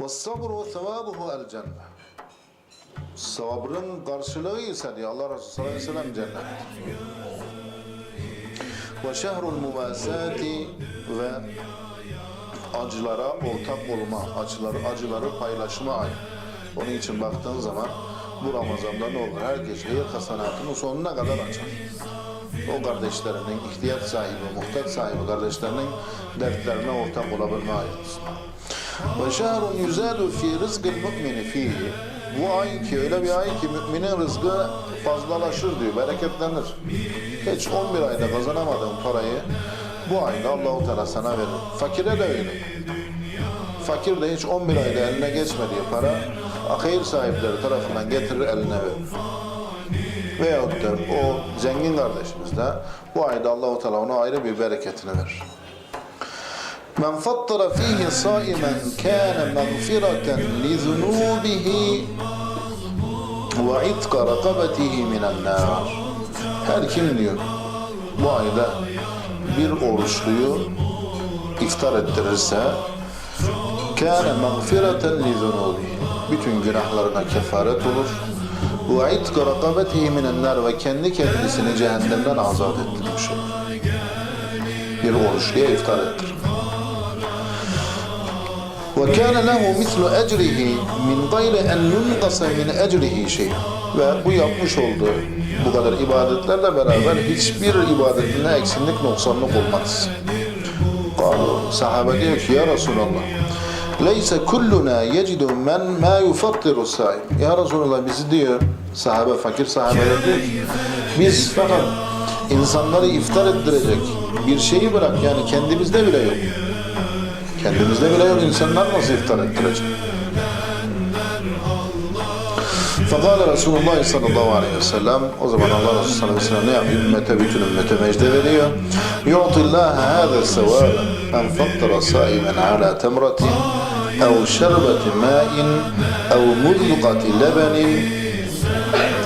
Ve sabru sevabuhu el cennet. Sabrın karşılığı ise diyor Allah Resulü sallallahu aleyhi ve sellem cennet. Ve şehrul muvasati ve acılara ortak olma, acıları, acıları paylaşma ayı. Onun için baktığın zaman bu Ramazan'da ne olur? Herkes hayır hasanatını sonuna kadar açar. O kardeşlerinin, ihtiyaç sahibi, muhtaç sahibi kardeşlerinin dertlerine ortak olabilme ayıdır. Ve şehrun yüzâlu fî rızgıl mu'mini fîhi. Bu ay ki öyle bir ay ki müminin rızkı fazlalaşır diyor, bereketlenir. Hiç 11 ayda kazanamadığın parayı bu ayda Allahu Teala sana verir. Fakire de öyle. Fakir de hiç 11 ayda eline geçmediği para hayır sahipleri tarafından getirir eline verir. Veyahut da o zengin kardeşimiz de bu ayda Allahu Teala ona ayrı bir bereketini verir. Men fattara fihi saimen kana mağfireten li zunubihi ve itqa rakabetihi minen nar. Her kim diyor bu ayda bir oruçluyu iftar ettirirse kâne mağfireten li zunubihi. Bütün günahlarına kefaret olur. Ve itqa rakabetihi minen nar ve kendi kendisini cehennemden azat ettirmiş olur. Bir oruçluya iftar ettirir. وكان له مثل أجره من غير أن ينقص من أجره شيء ve bu yapmış olduğu bu kadar ibadetlerle beraber hiçbir ibadetinde eksinlik noksanlık olmaz. Kalu sahabe diyor ki ya Resulallah Leyse kulluna yecidu men ma yufattiru saim. Ya Resulallah bizi diyor sahabe fakir sahabeler diyor ki biz fakat insanları iftar ettirecek bir şeyi bırak yani kendimizde bile yok. Kendimizde bile yok insanlar nasıl iftar ettirecek? Fakat Resulullah sallallahu aleyhi ve sellem o zaman Allah Resulü sallallahu aleyhi ve sellem ne yapıyor? Ümmete bütün ümmete mecde veriyor. Yu'tillâhe hâze sevâbe en fattara sâimen alâ temratin ev şerbeti mâin ev mudlukati lebenin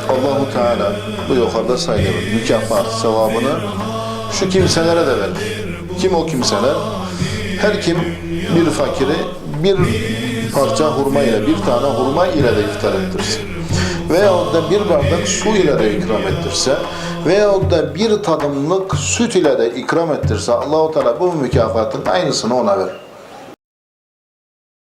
Allahu Teala bu yukarıda sayılır mükafat sevabını şu kimselere de verir. Kim o kimseler? Her kim bir fakiri bir parça hurma ile bir tane hurma ile de iftar ettirsin. Veyahut da bir bardak su ile de ikram ettirse veyahut da bir tadımlık süt ile de ikram ettirse Allahu Teala bu mükafatın aynısını ona verir.